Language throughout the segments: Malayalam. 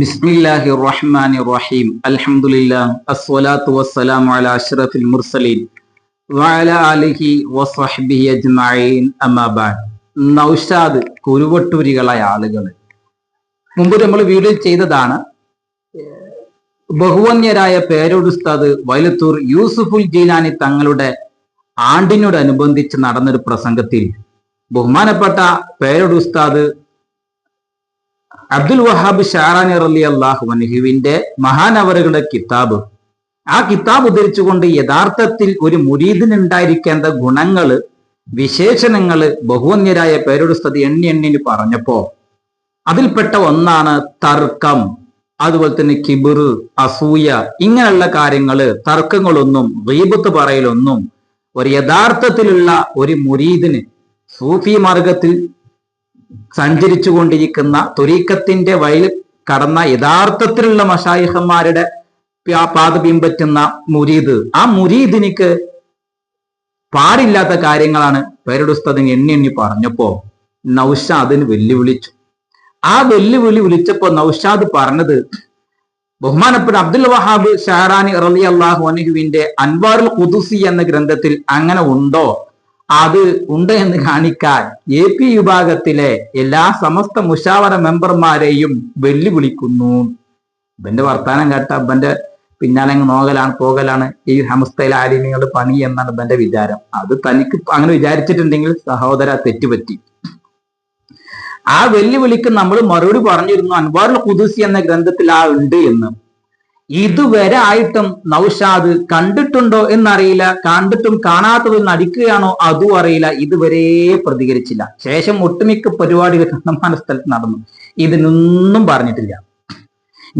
ബിസ്മില്ലാഹി റഹ്മാനി റഹീം അൽഹംദുലില്ലാഹ് അസ്വലാത്തു വസ്സലാമു അലാ അഷ്റഫിൽ മുർസലീൻ വഅല ആലിഹി വസ്വഹ്ബിഹി അജ്മഈൻ. അമാബാദ് നൗഷാദ് കുരുവട്ടൂരികളായ ആളുകൾ. മുമ്പ് നമ്മൾ വീഡിയോ ചെയ്തതാണ് ബഹുവന്യരായ പേരോടുസ്താദ് വൈലത്തൂർ യൂസുഫുൽ ജീലാനി തങ്ങളുടെ ആണ്ടിനോടനുബന്ധിച്ച് നടന്നൊരു പ്രസംഗത്തിൽ ബഹുമാനപ്പെട്ട പേരോടുസ്താദ് അബ്ദുൽ വഹാബ് ഷാറാനി അലി അള്ളാഹു അൻഹുവിന്റെ മഹാനവറുകളുടെ കിതാബ്. ആ കിതാബ് ഉദ്ധരിച്ചുകൊണ്ട് യഥാർത്ഥത്തിൽ ഒരു മുരീദിന് ഉണ്ടായിരിക്കേണ്ട ഗുണങ്ങൾ വിശേഷണങ്ങൾ ബഹുവന്യരായ പേരോടുസ്തത് എണ്ണി എണ്ണിന് പറഞ്ഞപ്പോ അതിൽപ്പെട്ട ഒന്നാണ് തർക്കം അതുപോലെ തന്നെ കിബിർ അസൂയ ഇങ്ങനെയുള്ള കാര്യങ്ങൾ തർക്കങ്ങളൊന്നും റീബത്ത് പറയലൊന്നും ഒരു യഥാർത്ഥത്തിലുള്ള ഒരു മുരീദിന് സൂഫി മാർഗത്തിൽ സഞ്ചരിച്ചു കൊണ്ടിരിക്കുന്ന തുരീക്കത്തിന്റെ വഴിയിൽ കടന്ന യഥാർത്ഥത്തിലുള്ള മഷായിഹന്മാരുടെ പാത പിൻപറ്റുന്ന മുരീദ്. ആ മുരീദിനിക്ക് പാടില്ലാത്ത കാര്യങ്ങളാണ് പേരുടുസ്തതിന് എണ്ണി എണ്ണി പറഞ്ഞപ്പോ നൌഷാദിന് വെല്ലുവിളിച്ചു. ആ വെല്ലുവിളി വിളിച്ചപ്പോ നൌഷാദ് പറഞ്ഞത് ബഹുമാനപ്പെട്ട അബ്ദുൽ വഹാബ് ഷാറാനി റലി അള്ളാഹു അനഹുവിന്റെ അൻവാറുൽ ഖുദുസി എന്ന ഗ്രന്ഥത്തിൽ അങ്ങനെ ഉണ്ടോ? അത് ഉണ്ട് എന്ന് കാണിക്കാൻ എ പി വിഭാഗത്തിലെ എല്ലാ സമസ്ത മുഷാവറ മെമ്പർമാരെയും വെല്ലുവിളിക്കുന്നു. ഇവന്റെ വർത്താനം കേട്ട ഇവന്റെ പിന്നാലെ നോകലാണ് പോകലാണ്. ഈ ഹമസ്തയിലെ ആലിമ്യങ്ങൾ പണി എന്നാണ് ഇവന്റെ വിചാരം. അത് തനിക്ക് അങ്ങനെ വിചാരിച്ചിട്ടുണ്ടെങ്കിൽ സഹോദര തെറ്റുപറ്റി. ആ വെല്ലുവിളിക്ക് നമ്മൾ മറുപടി പറഞ്ഞിരുന്നു അൻവാറുൽ ഖുദൂസി എന്ന ഗ്രന്ഥത്തിൽ ആ ഉണ്ട് എന്ന്. ഇതുവരെ ആയിട്ടും നൗഷാദ് കണ്ടിട്ടുണ്ടോ എന്നറിയില്ല കണ്ടിട്ടും കാണാത്തത് നടിക്കുകയാണോ അതും അറിയില്ല ഇതുവരെ പ്രതികരിച്ചില്ല. ശേഷം ഒട്ടുമിക്ക പരിപാടികൾ കണ്ണമാന സ്ഥലത്ത് നടന്നു. ഇതിനൊന്നും പറഞ്ഞിട്ടില്ല.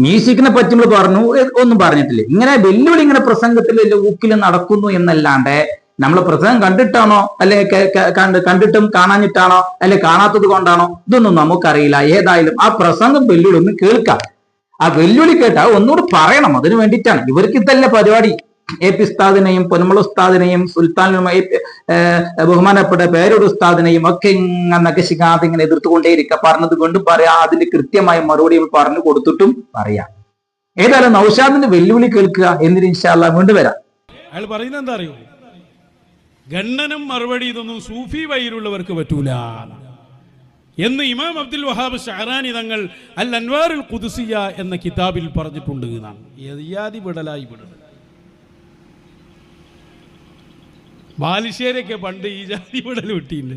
മ്യൂസിക്കിനെ പറ്റി നമ്മൾ പറഞ്ഞു ഒന്നും പറഞ്ഞിട്ടില്ല. ഇങ്ങനെ വെല്ലുവിളി ഇങ്ങനെ പ്രസംഗത്തിൽ ഊക്കിൽ നടക്കുന്നു എന്നല്ലാണ്ട് നമ്മൾ പ്രസംഗം കണ്ടിട്ടാണോ അല്ലെ കണ്ട് കണ്ടിട്ടും കാണാഞ്ഞിട്ടാണോ അല്ലെ കാണാത്തത് കൊണ്ടാണോ ഇതൊന്നും നമുക്കറിയില്ല. ഏതായാലും ആ പ്രസംഗം വെല്ലുവിളി ഒന്ന് കേൾക്കാം. ആ വെല്ലുവിളി കേട്ടാ ഒന്നുകൂടി പറയണം. അതിനു വേണ്ടിയിട്ടാണ്. ഇവർക്ക് ഇതല്ല പരിപാടി. എ പി ഉസ്താദിനെയും പൊന്മള ഉസ്താദിനെയും സുൽത്താനും ബഹുമാനപ്പെട്ട പേരോട് ഉസ്താദിനെയും ഒക്കെ ഇങ്ങനെ നഗശിക്കാതെ ഇങ്ങനെ എതിർത്തുകൊണ്ടേയിരിക്കുക പറഞ്ഞത് കൊണ്ട് പറയാ. അതിന്റെ കൃത്യമായ മറുപടി പറഞ്ഞു കൊടുത്തിട്ടും പറയാം. ഏതായാലും നൌഷാദിന്റെ വെല്ലുവിളി കേൾക്കുക എന്നിട്ട് ഇൻഷാല്ല വീണ്ടും വരാം. അയാൾ പറയുന്നത് എന്താ അറിയോ? ഗണ്ണനും മറുപടി ഇതൊന്നും സൂഫി വൈരുള്ളവർക്ക് പറ്റൂല. എന്ന് ഇമാം അബ്ദുൽ വഹാബ് ഷഹറാനി തങ്ങൾ അൽ അൻവാറുൽ കുദുസിയ എന്ന കിതാബിൽ പറഞ്ഞിട്ടുണ്ട് എന്നാണ്. എതിയാതി വിടലായി വിടൽ ബാലുശ്ശേരിയൊക്കെ പണ്ട് ഈ ജാതി വിടൽ വിട്ടിയില്ല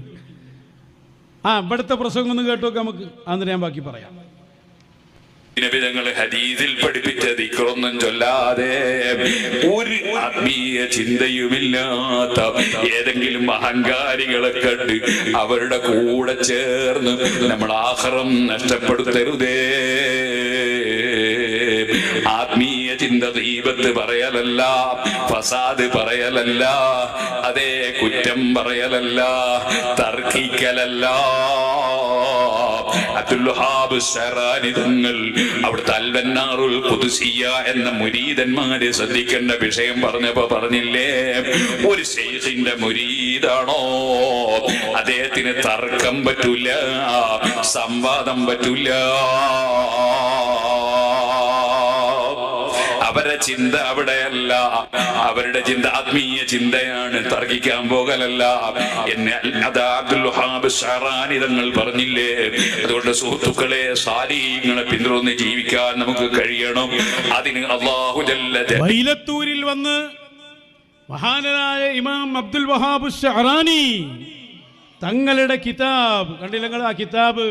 ആ ഇവിടുത്തെ പ്രസംഗം ഒന്ന് കേട്ടോക്കെ നമുക്ക്. അന്ന് ഞാൻ ബാക്കി പറയാം. നബിതങ്ങൾ ഹദീസിൽ പഠിപ്പിച്ച ദിക്റൊന്നും ചൊല്ലാതെ ഒരു ആത്മീയ ചിന്തയുമില്ലാത്ത ഏതെങ്കിലും അഹങ്കാരികളെ കണ്ട് അവരുടെ കൂടെ ചേർന്ന് നമ്മൾ ആഹ്റം നഷ്ടപ്പെടുത്തരുതേ. ആത്മീയ ചിന്ത ദീപത്ത് പറയലല്ല ഫസാദ് പറയലല്ല അതേ കുറ്റം പറയലല്ല തർക്കിക്കലല്ല. തങ്ങൾ അവിടുത്തെ പുതുസിയ എന്ന മുരീതന്മാരെ ശ്രദ്ധിക്കേണ്ട വിഷയം പറഞ്ഞപ്പോ പറഞ്ഞില്ലേ ഒരു ശേഷിന്റെ മുരീതാണോ? അദ്ദേഹത്തിന് തർക്കം പറ്റൂല സംവാദം പറ്റൂല. ചിന്ത അവിടെയല്ല. അവരുടെ ചിന്ത ആത്മീയ ചിന്തയാണ്. തർക്കിക്കാൻ പോകലല്ല. എന്നെ അതാ അബ്ദുൽ ഷറാനി പറഞ്ഞില്ലേ? അതുകൊണ്ട് സുഹൃത്തുക്കളെ സാലിങ്ങളെ പിന്തുടർന്ന് ജീവിക്കാൻ നമുക്ക് കഴിയണം. അതിന് അള്ളാഹു വന്ന് മഹാനരായ ഇമാം അബ്ദുൽ വഹാബ് ഷഹറാനി തങ്ങളുടെ കിതാബ് കണ്ടില്ല ആ കിതാബ്?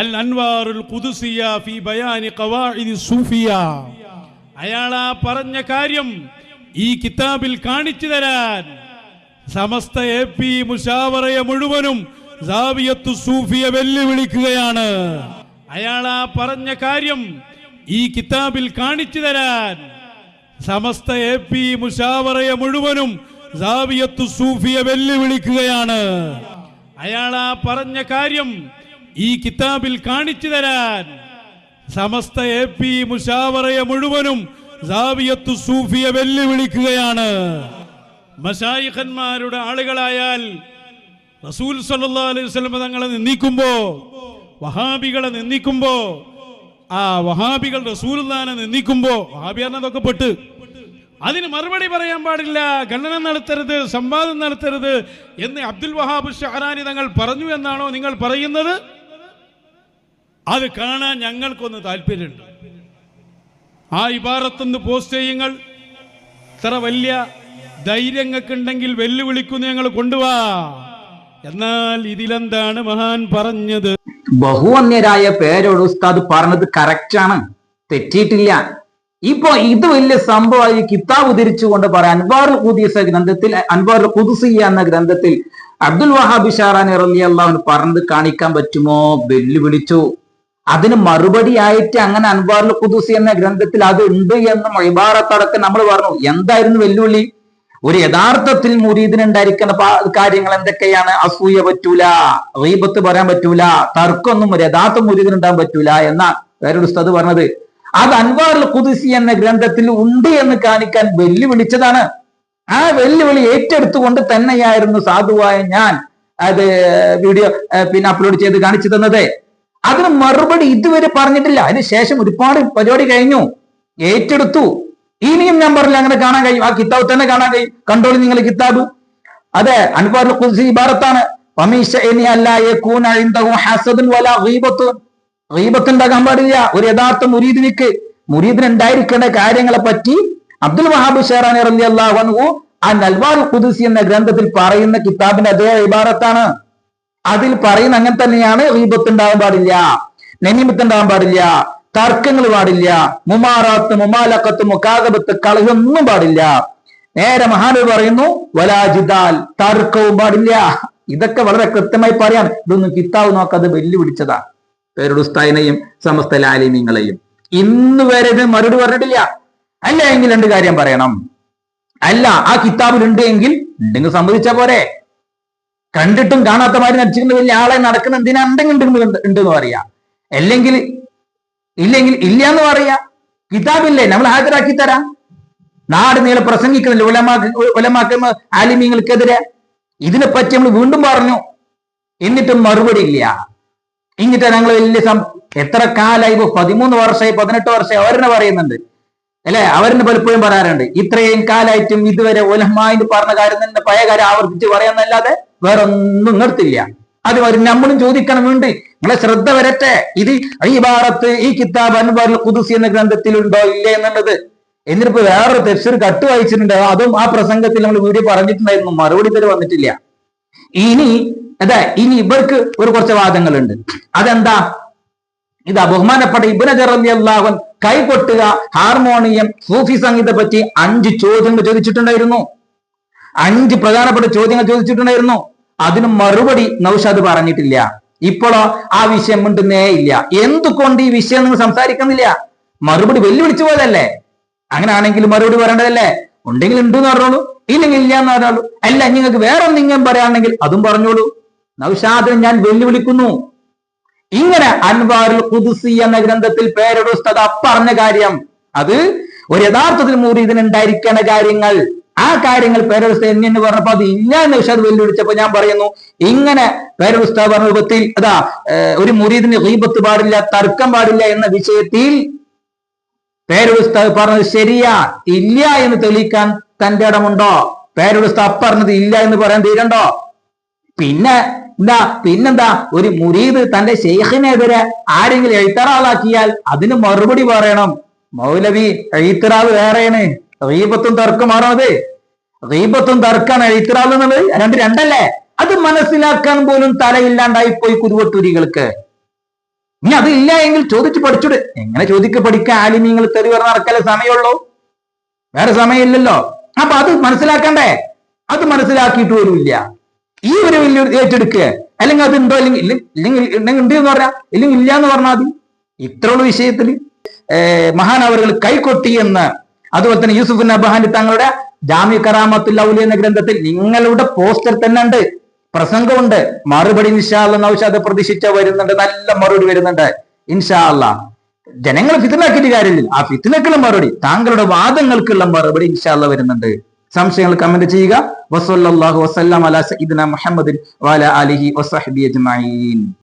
അൽ അൻവാറുൽ ഖുദ്സിയ ഫി ബയാനി ഖവാഇദി സൂഫിയ. അയാൾ ആ പറഞ്ഞ കാര്യം ഈ കിതാബിൽ കാണിച്ചു തരാൻ. സമസ്ത എ പി മുഷാവറയെ മുഴുവനും സൂഫിയെ വെല്ലുവിളിക്കുകയാണ്. അയാൾ ആ പറഞ്ഞ കാര്യം ഈ കിതാബിൽ കാണിച്ചു തരാൻ. സമസ്ത എ പി മുഷാവറയെ മുഴുവനും സൂഫിയെ വെല്ലുവിളിക്കുകയാണ്. അയാൾ ആ പറഞ്ഞ കാര്യം ഈ കിതാബിൽ കാണിച്ചു തരാൻ. സമസ്ത എ പി മുഷാവറയെ മുഴുവനും ജാവിയത്തു സൂഫിയെ വെല്ലുവിളിക്കുകയാണ്. മഷായിഖന്മാരുടെ ആളുകളായാൽ റസൂൽ സല്ലാ അലൈഹി തങ്ങളെ നിന്ദിക്കുമ്പോ വഹാബികളെ നിന്ദിക്കുമ്പോ ആ വഹാബികൾ റസൂലുള്ളാനെ നിന്ദിക്കുമ്പോ വഹാബി എന്നതൊക്കെ പെട്ട്. അതിന് മറുപടി പറയാൻ പാടില്ല. ഖണ്ഡനം നടത്തരുത് സംവാദം നടത്തരുത് എന്ന് അബ്ദുൽ വഹാബ് ഷഹറാനി തങ്ങൾ പറഞ്ഞു എന്നാണോ നിങ്ങൾ പറയുന്നത്? അത് കാണാൻ ഞങ്ങൾക്കൊന്ന് താല്പര്യമുണ്ട്. ആ ഇബാറത്തുനിന്ന് പോസ്റ്റ് ചെയ്യുങ്ങൾ. ഇത്ര വലിയ ധൈര്യങ്ങൾക്ക് ഉണ്ടെങ്കിൽ വെല്ലുവിളിക്കുന്നു ഞങ്ങൾ കൊണ്ടുവാ. എന്നാൽ ഇതിലെന്താണ് മഹാൻ പറഞ്ഞത്? ബഹുവന്യരായ പേരോട് ഉസ്താദ് പറഞ്ഞത് കറക്റ്റാണ് തെറ്റിയിട്ടില്ല. ഇപ്പൊ ഇത് വലിയ സംഭവമായി കിതാബ് ഉദ്ധരിച്ചുകൊണ്ട് പറയാം അൻവാറുൽ ഖുദീസ ഗ്രന്ഥത്തിൽ അൻവാറുൽ ഖുദുസിയ എന്ന ഗ്രന്ഥത്തിൽ അബ്ദുൽ വഹാബ് ഷാറാനി റളിയല്ലാഹു അള്ളാഹുന് പറഞ്ഞത് കാണിക്കാൻ പറ്റുമോ? വെല്ലുവിളിച്ചു. അതിന് മറുപടി ആയിട്ട് അങ്ങനെ അൻവാറുൽ ഖുദൂസി എന്ന ഗ്രന്ഥത്തിൽ അത് ഉണ്ട് എന്നും ഇബാറത്തടക്കം നമ്മൾ പറഞ്ഞു. എന്തായിരുന്നു വെല്ലുവിളി? ഒരു യഥാർത്ഥത്തിൽ മുരീദിനുണ്ടായിരിക്കുന്ന കാര്യങ്ങൾ എന്തൊക്കെയാണ്? അസൂയ പറ്റൂല റീബത്ത് പറയാൻ പറ്റൂല തർക്കൊന്നും ഒരു യഥാർത്ഥ മുരീദിനുണ്ടാകാൻ പറ്റൂല എന്ന വേറൊരു ഉസ്താദ് പറഞ്ഞത്. അത് അൻവാറുൽ ഖുദൂസി എന്ന ഗ്രന്ഥത്തിൽ ഉണ്ട് എന്ന് കാണിക്കാൻ വെല്ലുവിളിച്ചതാണ്. ആ വെല്ലുവിളി ഏറ്റെടുത്തുകൊണ്ട് തന്നെയായിരുന്നു സാധുവായ ഞാൻ അത് വീഡിയോ പിന്നെ അപ്ലോഡ് ചെയ്ത് കാണിച്ചു തന്നത്. അതിന് മറുപടി ഇതുവരെ പറഞ്ഞിട്ടില്ല. അതിന് ശേഷം ഒരുപാട് പരിപാടി കഴിഞ്ഞു. ഏറ്റെടുത്തു. ഇനിയും ഞാൻ പറഞ്ഞില്ല അങ്ങനെ കാണാൻ കഴിയും. ആ കിതാബ് തന്നെ കാണാൻ കഴിയും. കണ്ടോളി നിങ്ങൾ കിതാബ്. അതെ ഗീബത്ത്. ഉണ്ടാകാൻ പാടില്ല. ഒരു യഥാർത്ഥ മുരീദിനിക്ക്. മുരീദിന് ഉണ്ടായിരിക്കേണ്ട കാര്യങ്ങളെ പറ്റി അബ്ദുൽ വഹാബ് ഷെറാനി റലി അള്ളാഹു ആ നൽവാർ ഖുദുസി എന്ന ഗ്രന്ഥത്തിൽ പറയുന്ന കിതാബിന്റെ അതേ ഇബാറത്താണ്. അതിൽ പറയുന്ന അങ്ങനെ തന്നെയാണ് റീബത്ത് ഉണ്ടാകാൻ പാടില്ല നെനിമിത്ത് ഉണ്ടാകാൻ പാടില്ല തർക്കങ്ങൾ പാടില്ല മുമാറാത്ത് മുമാലക്കത്ത് മുക്കാകബത്ത് കളയൊന്നും പാടില്ല. നേരെ മഹാനു പറയുന്നു വലാജിദാൽ തർക്കവും പാടില്ല. ഇതൊക്കെ വളരെ കൃത്യമായി പറയാൻ ഇതൊന്നും നോക്ക നോക്കാതെ വെല്ലുവിളിച്ചതാ. പേരുടെ ഉസ്താദിനെയും സമസ്ത ലാലിമ്യങ്ങളെയും ഇന്ന് വരെ മറുപടി പറഞ്ഞിട്ടില്ല. അല്ല എങ്കിൽ രണ്ട് കാര്യം പറയണം. അല്ല ആ കിതാബിൽ ഉണ്ട് എങ്കിൽ ഉണ്ടെങ്കിൽ സമ്മതിച്ച പോരെ. കണ്ടിട്ടും കാണാത്ത മാതിരി നടിച്ചിരുന്ന വലിയ ആളെ നടക്കുന്ന എന്തിനാ എന്തെങ്കിലും ഉണ്ടെന്ന് പറയാ. അല്ലെങ്കിൽ ഇല്ലെങ്കിൽ ഇല്ല എന്ന് പറയാ. കിതാബില്ലേ? നമ്മൾ ഹാജരാക്കി തരാം. നാട് നീളെ പ്രസംഗിക്കുന്നില്ല. ഉലമാക്ക് ഉലമാക്ക ആലിമ്യങ്ങൾക്കെതിരെ ഇതിനെപ്പറ്റി നമ്മൾ വീണ്ടും പറഞ്ഞു. എന്നിട്ടും മറുപടി ഇല്ല. എന്നിട്ട് ഞങ്ങൾ വലിയ സം എത്ര കാലായി പതിമൂന്ന് വർഷമായി പതിനെട്ട് വർഷമായി അവരെന്നെ പറയുന്നുണ്ട്. അല്ലെ? അവരെന്നെ പലപ്പോഴും പറയാറുണ്ട്. ഇത്രയും കാലായിട്ടും ഇതുവരെ ഒലമായിട്ട് പറഞ്ഞ കാര്യം തന്നെ പഴയ കാര്യം ആവർത്തിച്ച് പറയാന്നല്ലാതെ വേറെ ഒന്നും നിർത്തില്ല. അത് വരും. നമ്മളും ചോദിക്കണം വേണ്ട. നിങ്ങളെ ശ്രദ്ധ വരട്ടെ. ഇത് ഈ ഭാരത്ത് ഈ കിതാബ് അൻവർ കുതുസി എന്ന ഗ്രന്ഥത്തിലുണ്ടോ? ഇല്ലേ എന്നുള്ളത്. എന്നിട്ടിപ്പോ വേറൊരു തെഫ്സിർ കട്ട് വായിച്ചിട്ടുണ്ട്. അതും ആ പ്രസംഗത്തിൽ നമ്മൾ വീഡിയോ പറഞ്ഞിട്ടുണ്ടായിരുന്നു. മറുപടി തരം വന്നിട്ടില്ല. ഇനി അതെ ഇനി ഇവർക്ക് ഒരു കുറച്ച് വാദങ്ങളുണ്ട്. അതെന്താ? ഇതാ ബഹുമാനപ്പെട്ട ഇബിന ജറല്ലാഹൻ കൈകൊട്ടുക ഹാർമോണിയം സൂഫി സംഗീതത്തെ പറ്റി അഞ്ച് ചോദ്യങ്ങൾ ചോദിച്ചിട്ടുണ്ടായിരുന്നു. അഞ്ച് പ്രധാനപ്പെട്ട ചോദ്യങ്ങൾ ചോദിച്ചിട്ടുണ്ടായിരുന്നു. അതിന് മറുപടി നൌഷാദ് പറഞ്ഞിട്ടില്ല. ഇപ്പോഴോ ആ വിഷയം മിണ്ടുന്നേ ഇല്ല. എന്തുകൊണ്ട് ഈ വിഷയം നിങ്ങൾ സംസാരിക്കുന്നില്ല? മറുപടി വെല്ലുവിളിച്ചു പോയതല്ലേ? അങ്ങനെയാണെങ്കിൽ മറുപടി പറയേണ്ടതല്ലേ? ഉണ്ടെങ്കിൽ ഉണ്ട് എന്ന് പറഞ്ഞോളൂ. ഇല്ലെങ്കിൽ ഇല്ല എന്ന് പറഞ്ഞോളൂ. അല്ല നിങ്ങൾക്ക് വേറെ എന്തെങ്കിലും പറയാണെങ്കിൽ അതും പറഞ്ഞോളൂ. നൗഷാദിനെ ഞാൻ വെല്ലുവിളിക്കുന്നു. ഇങ്ങനെ അൻവാറുൽ കുതുസി എന്ന ഗ്രന്ഥത്തിൽ പേരുടെ ഉസ്താദ് പറഞ്ഞ കാര്യം. അത് ഒരു യഥാർത്ഥത്തിൽ മുരീദിന് ഉണ്ടായിരിക്കേണ്ട കാര്യങ്ങൾ. ആ കാര്യങ്ങൾ പേരവസ്ഥ എന്ന് എന്നു പറഞ്ഞപ്പോ അത് ഇല്ല എന്ന് വിഷാദ് വെല്ലുവിളിച്ചപ്പോ ഞാൻ പറയുന്നു ഇങ്ങനെ പേരവസ്ഥ പറഞ്ഞ രൂപത്തിൽ അതാ ഒരു മുരീദിന് ഹീബത്ത് പാടില്ല തർക്കം പാടില്ല എന്ന വിഷയത്തിൽ പേരുടെ പറഞ്ഞത് ശരിയാ ഇല്ല എന്ന് തെളിയിക്കാൻ തന്റെ ഇടമുണ്ടോ? അപ്പറഞ്ഞത് പറഞ്ഞത് ഇല്ല എന്ന് പറയാൻ തീരണ്ടോ? പിന്നെ എന്താ പിന്നെന്താ ഒരു മുരീദ് തന്റെ ഷെയ്ഖിനെതിരെ ആരെങ്കിലും എഴുത്തറാളാക്കിയാൽ അതിന് മറുപടി പറയണം. മൗലവി എഴുത്തറാവ് വേറെയാണ് റീബത്തും തർക്കമാണത് റീബത്തും തർക്കാണ് എഴുത്തറാവ് എന്നുള്ളത്. രണ്ട് രണ്ടല്ലേ? അത് മനസ്സിലാക്കാൻ പോലും തലയില്ലാണ്ടായി പോയി കുരുവട്ടൂരികൾക്ക് ഇനി അതില്ല എങ്കിൽ ചോദിച്ച് പഠിച്ചുട്. എങ്ങനെ ചോദിക്ക് പഠിക്കാൻ ആലിമീങ്ങൾ തെറി പറഞ്ഞ നടക്കല്ലേ സമയമുള്ളൂ? വേറെ സമയമില്ലല്ലോ. അപ്പൊ അത് മനസ്സിലാക്കണ്ടേ? അത് മനസ്സിലാക്കിയിട്ട് പോലും ഇല്ല. ഈ ഒരു വലിയ ഏറ്റെടുക്കുക അല്ലെങ്കിൽ അത് ഉണ്ടോ? അല്ലെങ്കിൽ ഇല്ല- ഇല്ലെങ്കിൽ ഉണ്ടെങ്കിൽ ഉണ്ട് എന്ന് പറഞ്ഞാൽ ഇല്ലെങ്കിൽ ഇല്ല എന്ന് പറഞ്ഞാൽ മതി. ഇത്രയുള്ള വിഷയത്തിൽ മഹാനവറുകൾ കൈകൊട്ടി എന്ന്. അതുപോലെ തന്നെ യൂസുഫ് നബഹാനി തങ്ങളുടെ ജാമ്യ കറാമത്തുൽ ഔലി എന്ന ഗ്രന്ഥത്തിൽ നിങ്ങളുടെ പോസ്റ്റർ തന്നെ ഉണ്ട്. പ്രസംഗമുണ്ട്. മറുപടി ഇൻഷാല്ല നൗഷാദ് പ്രതീക്ഷിച്ച വരുന്നുണ്ട്. നല്ല മറുപടി വരുന്നുണ്ട്. ഇൻഷാല്ല ജനങ്ങൾ ഫിത്തിനാക്കിയിട്ട് കാര്യമില്ല ആ ഫിത്തിനക്കുള്ള മറുപടി താങ്കളുടെ വാദങ്ങൾക്കുള്ള മറുപടി ഇൻഷാല്ല വരുന്നുണ്ട്. സംശയങ്ങൾ കമന്റ് ചെയ്യുക. വസല്ലാഹു വസ്ലാം അലാ സയ്യിദിനാ മുഹമ്മദിൻ വാല അലിഹി വസഹബി അജ്മഈൻ.